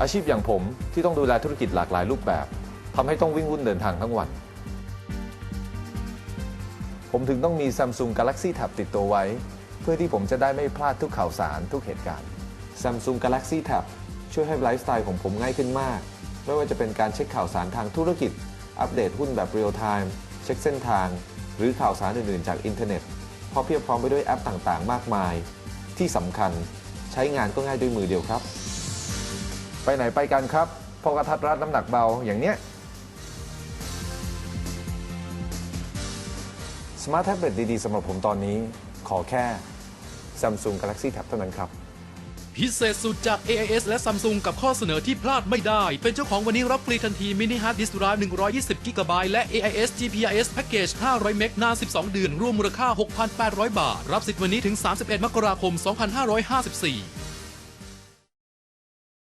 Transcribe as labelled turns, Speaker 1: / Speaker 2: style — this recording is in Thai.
Speaker 1: อาชีพอย่างผมที่ต้องดูแลธุรกิจหลากหลายรูปแบบทำให้ต้องวิ่งวุ่นเดินทางทั้งวัน ผมถึงต้องมี Samsung Galaxy Tab ติดตัวไว้ เพื่อที่ผมจะได้ไม่พลาดทุกข่าวสารทุกเหตุการณ์ Samsung Galaxy Tab ช่วยให้ไลฟ์สไตล์ของผมง่ายขึ้นมาก ไม่ว่าจะเป็นการเช็คข่าวสารทางธุรกิจ อัปเดตหุ้นแบบเรียลไทม์เช็คเส้นทาง หรือข่าวสารอื่นๆ จากอินเทอร์เน็ตพราะเพียบพร้อมไปด้วยแอปต่างๆ มากมาย ที่สำคัญใช้งานก็ง่ายด้วยมือเดียวครับ ไปไหนไปกันครับพอกระทัดรัดน้ำหนักเบาอย่างเนี้ยสมาร์ทแท็บเล็ตดีๆสำหรับผมตอนนี้ขอแค่ Samsung Galaxy Tab เท่านั้นครับ
Speaker 2: พิเศษสุดจาก AIS และ Samsung กับข้อเสนอที่พลาดไม่ได้ เป็นเจ้าของวันนี้รับฟรีทันทีมินิฮาร์ดดิสก์ราม120 g b และ AIS GPRS Package 500 เมกนาน 12 เดือน รวมมูลค่า 6,800 บาท รับสิทธิ์วันนี้ถึง 31 มกราคม 2554